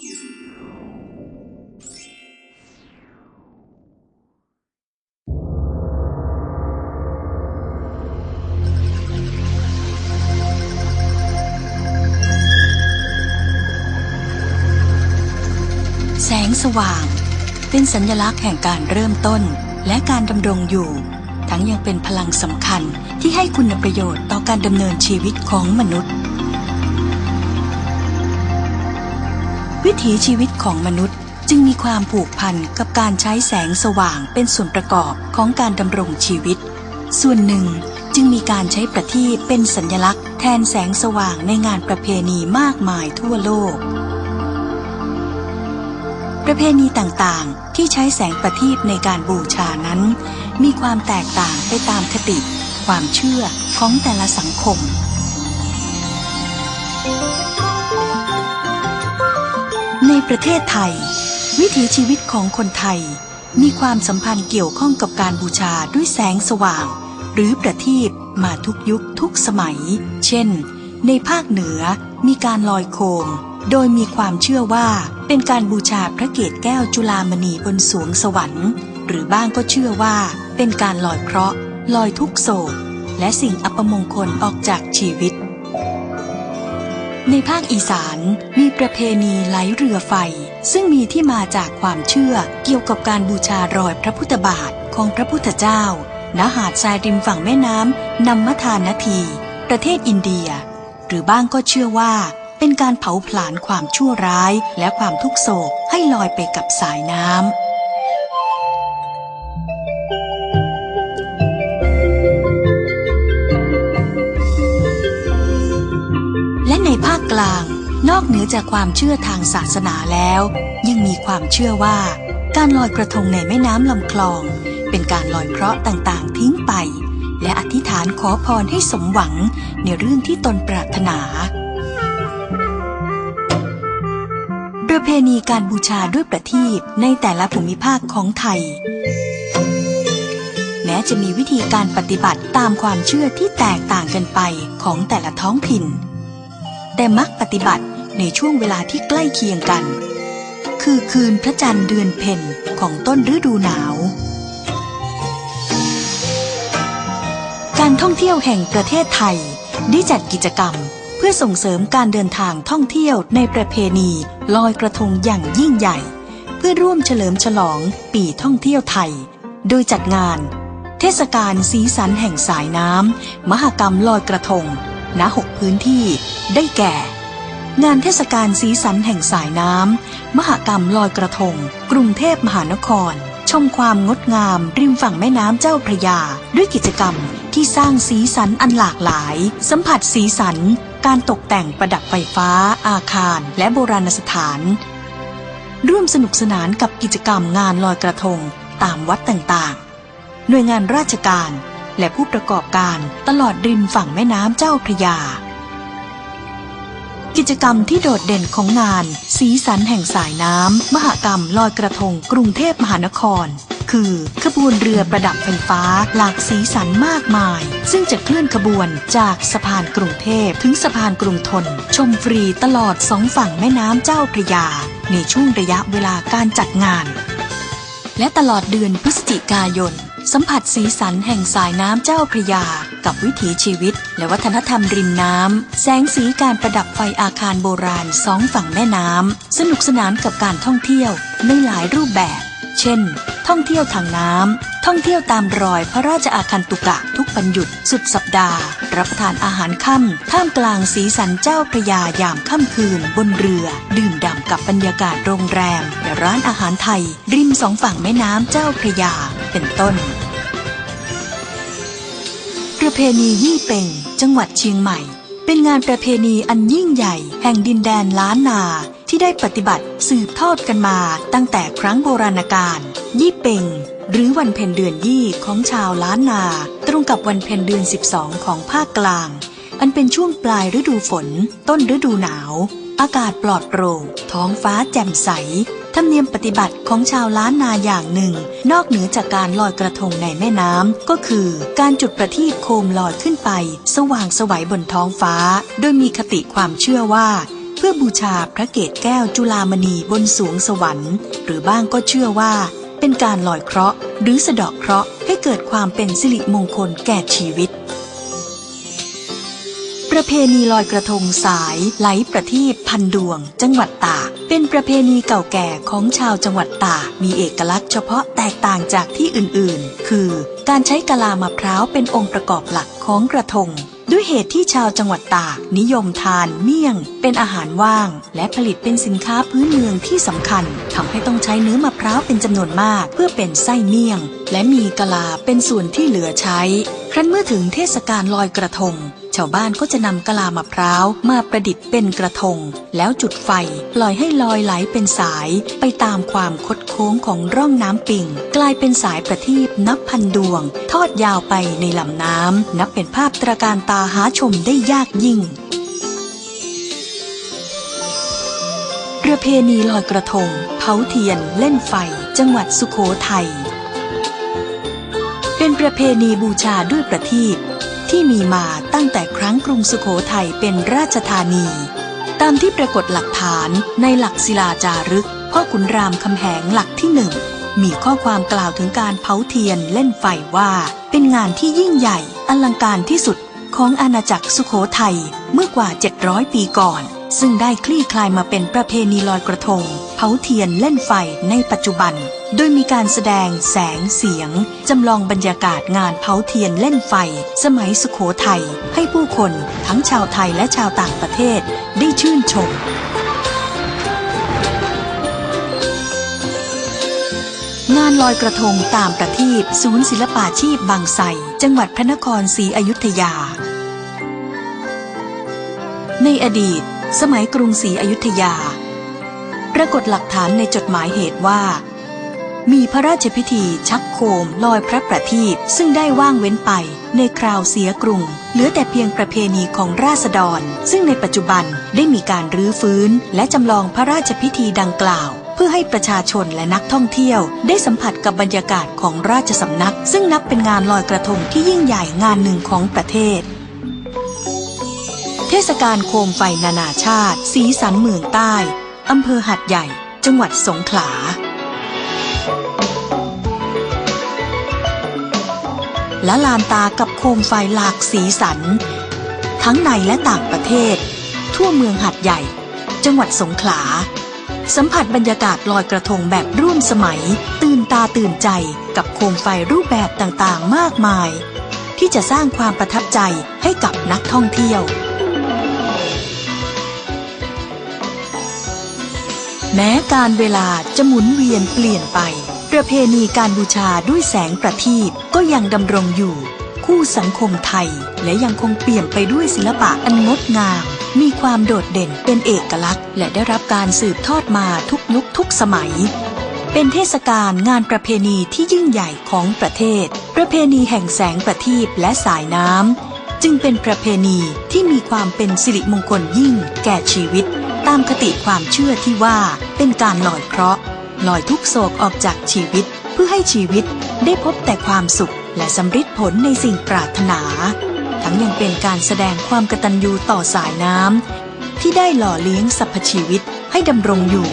แสงสว่าง เป็นสัญลักษณ์แห่งการเริ่มต้นและการดำรงอยู่ ทั้งยังเป็นพลังสำคัญที่ให้คุณประโยชน์ต่อการดำเนินชีวิตของมนุษย์ วิถีชีวิตของมนุษย์จึงมีความผูกพันกับการใช้แสงสว่างเป็นส่วนประกอบของการดำรงชีวิต ส่วนหนึ่งจึงมีการใช้ประทีปเป็นสัญลักษณ์แทนแสงสว่างในงานประเพณีมากมายทั่วโลก ประเพณีต่างๆ ที่ใช้แสงประทีปในการบูชานั้น มีความแตกต่างไปตามคติ ความเชื่อของแต่ละสังคม ประเทศไทย วิถีชีวิตของคนไทย มีความสัมพันธ์เกี่ยวข้องกับการบูชาด้วยแสงสว่าง หรือประทีปมาทุกยุคทุกสมัย เช่น ในภาคเหนือมีการลอยโคม โดยมีความเชื่อว่าเป็นการบูชาพระเกศแก้วจุลามณีบนสวงสวรรค์ หรือบ้างก็เชื่อว่า เป็นการลอยเคราะห์ลอยทุกโศกและสิ่งอัปมงคลออกจากชีวิต ในภาคอีสานมีประเพณีไหลเรือไฟ ซึ่งมีที่มาจากความเชื่อเกี่ยวกับการบูชารอยพระพุทธบาทของพระพุทธเจ้าณหาดทรายริมฝั่งแม่น้ำนัมมทานที ประเทศอินเดีย หรือบ้างก็เชื่อว่า เป็นการเผาผลาญความชั่วร้ายและความทุกโศกให้ลอยไปกับสายน้ำ กลาง นอกเหนือจากความเชื่อทางศาสนาแล้ว ยังมีความเชื่อว่า การลอยกระทงในแม่น้ำลำคลอง เป็นการลอยเคราะห์ต่างๆ ทิ้งไป และอธิษฐานขอพรให้สมหวังในเรื่องที่ตนปรารถนา ประเพณีการบูชาด้วยประทีปในแต่ละภูมิภาคของไทยแม้จะมีวิธีการปฏิบัติตามความเชื่อที่แตกต่างกันไปของแต่ละท้องถิ่น แต่มักปฏิบัติในช่วงเวลาที่ใกล้เคียงกัน คือคืนพระจันทร์เดือนเพ็ญของต้นฤดูหนาว การท่องเที่ยวแห่งประเทศไทย ได้จัดกิจกรรมเพื่อส่งเสริมการเดินทางท่องเที่ยวในประเพณีลอยกระทงอย่างยิ่งใหญ่ เพื่อร่วมเฉลิมฉลองปีท่องเที่ยวไทย โดยจัดงาน เทศกาลสีสันแห่งสายน้ำมหกรรมลอยกระทง ณหกพื้นที่ ได้แก่ งานเทศกาลสีสันแห่งสายน้ำ มหกรรมลอยกระทง กรุงเทพมหานคร ชมความงดงามริมฝั่งแม่น้ำเจ้าพระยา ด้วยกิจกรรมที่สร้างสีสันอันหลากหลาย สัมผัสสีสัน การตกแต่งประดับไฟฟ้า อาคาร และโบราณสถาน ร่วมสนุกสนานกับกิจกรรมงานลอยกระทง ตามวัดต่างๆ หน่วยงานราชการ และผู้ประกอบการตลอดริมฝั่งแม่น้ำเจ้าพระยา กิจกรรมที่โดดเด่นของงาน สีสันแห่งสายน้ำ มหกรรมลอยกระทงกรุงเทพมหานคร คือขบวนเรือประดับไฟฟ้าหลากสีสันมากมาย ซึ่งจะเคลื่อนขบวนจากสะพานกรุงเทพถึงสะพานกรุงทน ชมฟรีตลอดสองฝั่งแม่น้ำเจ้าพระยา ในช่วงระยะเวลาการจัดงานและตลอดเดือนพฤศจิกายน สัมผัสสีสันแห่งสายน้ำเจ้าพระยา กับวิถีชีวิต และวัฒนธรรมริมน้ำ แสงสีการประดับไฟอาคารโบราณสองฝั่งแม่น้ำ สนุกสนานกับการท่องเที่ยวในหลายรูปแบบ เช่น ท่องเที่ยวทางน้ำ ท่องเที่ยวตามรอยพระราชอาคันตุกะทุกวันหยุดสุดสัปดาห์ รับประทานอาหารค่ำท่ามกลางสีสันเจ้าพระยายามค่ำคืน บนเรือ ดื่มด่ำกับบรรยากาศโรงแรมและร้านอาหารไทย ริมสองฝั่งแม่น้ำเจ้าพระยา เป็นต้น เพณียี่เป่ง จังหวัดเชียงใหม่ เป็นงานประเพณีอันยิ่งใหญ่ แห่งดินแดนล้านนาที่ได้ปฏิบัติสืบทอดกันมาตั้งแต่ครั้งโบราณกาลยี่เป่ง หรือวันเพ็ญเดือนยี่ของชาวล้านนา ตรงกับวันเพ็ญเดือน 12 ของภาคกลาง อันเป็นช่วงปลายฤดูฝน ต้นฤดูหนาว อากาศปลอดโปร่งท้องฟ้าแจ่มใส รมเนียมปฏิบัติของชาวล้านนาอย่างหนึ่ง นอกเหนือจากการลอยกระทงในแม่น้ำก็คือ การจุดประทีปโคมลอยขึ้นไป สว่างสวัยบนท้องฟ้า โดยมีคติความเชื่อว่า เพื่อบูชาพระเกศแก้วจุลามณีบนสวงสวรรค์ หรือบ้างก็เชื่อว่า เป็นการลอยเคราะห์ หรือสะเดาะเคราะห์ให้เกิดความเป็นสิริมงคลแก่ชีวิตประเพณีลอยกระทงสายไหลประทีปพันดวง จังหวัดตาก เป็นประเพณีเก่าแก่ของชาวจังหวัดตากมีเอกลักษณ์เฉพาะแตกต่างจากที่อื่นๆ คือการใช้กะลามะพร้าวเป็นองค์ประกอบหลักของกระทง ด้วยเหตุที่ชาวจังหวัดตากนิยมทานเมี่ยง เป็นอาหารว่าง และผลิตเป็นสินค้าพื้นเมืองที่สำคัญทำให้ต้องใช้เนื้อมะพร้าวเป็นจำนวนมาก เพื่อเป็นไส้เมี่ยง และมีกะลาเป็นส่วนที่เหลือใช้ ครั้นเมื่อถึงเทศกาลลอยกระทง ชาวบ้านก็จะนำกะลามะพร้าวมาประดิษฐ์เป็นกระทง แล้วจุดไฟปล่อยให้ลอยไหลเป็นสายไปตามความคดโค้งของร่องน้ำปิ่ง กลายเป็นสายประทีปนับพันดวง ทอดยาวไปในลำน้ำนับเป็นภาพตระการตาหาชมได้ยากยิ่งประเพณีลอยกระทง เผาเทียนเล่นไฟ จังหวัดสุโขทัยเป็นประเพณีบูชาด้วยประทีป ที่มีมาตั้งแต่ครั้งกรุงสุโขทัยเป็นราชธานี ตามที่ปรากฏหลักฐานในหลักศิลาจารึก พ่อขุนรามคำแหงหลักที่หนึ่งมีข้อความกล่าวถึงการเผาเทียนเล่นไฟว่า เป็นงานที่ยิ่งใหญ่อลังการที่สุดของอาณาจักรสุโขทัยเมื่อกว่า 700 ปีก่อน ซึ่งได้คลี่คลายมาเป็นประเพณีลอยกระทง ผาเทียนเล่นไฟในปัจจุบัน โดยมีการแสดงแสงเสียง จำลองบรรยากาศงานเผาเทียนเล่นไฟ สมัยสุโขทัยให้ผู้คนทั้งชาวไทยและชาวต่างประเทศได้ชื่นชมงานลอยกระทงตามประทีปศูนย์ศิลปาชีพบางไทรจังหวัดพระนครศรีอยุธยา ในอดีต สมัยกรุงศรีอยุธยา รากฏหลักฐานในจดหมายเหตุว่า มีพระราชพิธีชักโคมลอยพระประทีปซึ่งได้ว่างเว้นไปในคราวเสียกรุง เหลือแต่เพียงประเพณีของราษฎร ซึ่งในปัจจุบันได้มีการรื้อฟื้น และจำลองพระราชพิธีดังกล่าว เพื่อให้ประชาชนและนักท่องเที่ยว ได้สัมผัสกับบรรยากาศของราชสำนัก ซึ่งนับเป็นงานลอยกระทงที่ยิ่งใหญ่งานหนึ่งของประเทศเทศกาลโคมไฟนานาชาติ สีสันเมืองใต้ อำเภอหัดใหญ่ จังหวัดสงขลา และลานตากับโคมไฟหลากสีสัน ทั้งในและต่างประเทศ ทั่วเมืองหัดใหญ่ จังหวัดสงขลา สัมผัสบรรยากาศลอยกระทงแบบร่วมสมัย ตื่นตาตื่นใจกับโคมไฟรูปแบบต่างๆ มากมาย ที่จะสร้างความประทับใจให้กับนักท่องเที่ยว แม้การเวลาจะหมุนเวียนเปลี่ยนไป ประเพณีการบูชาด้วยแสงประทีปก็ยังดำรงอยู่ คู่สังคมไทยและยังคงเปลี่ยมไปด้วยศิลปะอันงดงาม มีความโดดเด่นเป็นเอกลักษณ์ และได้รับการสืบทอดมาทุกยุคทุกสมัย เป็นเทศกาลงานประเพณีที่ยิ่งใหญ่ของประเทศ ประเพณีแห่งแสงประทีปและสายน้ำจึงเป็นประเพณีที่มีความเป็นสิริมงคลยิ่งแก่ชีวิต ตามคติความเชื่อที่ว่าเป็นการลอยเคราะห์ลอยทุกโศกออกจากชีวิตเพื่อให้ชีวิตได้พบแต่ความสุขและสำฤทธิ์ผลในสิ่งปรารถนา ทั้งยังเป็นการแสดงความกตัญญูต่อสายน้ำที่ได้หล่อเลี้ยงสรรพชีวิตให้ดำรงอยู่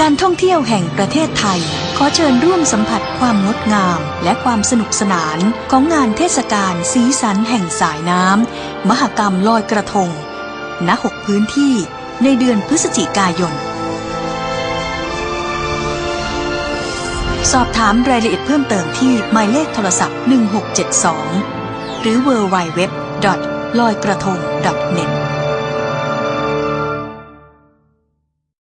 การท่องเที่ยวแห่งประเทศไทย ขอเชิญร่วมสัมผัสความงดงาม และความสนุกสนานของงานเทศกาลสีสันแห่งสายน้ำมหกรรมลอยกระทงณหกพื้นที่ ในเดือนพฤศจิกายน สอบถามรายละเอียดเพิ่มเติมที่หมายเลขโทรศัพท์ 1672 หรือ www. ลอยกระทง .net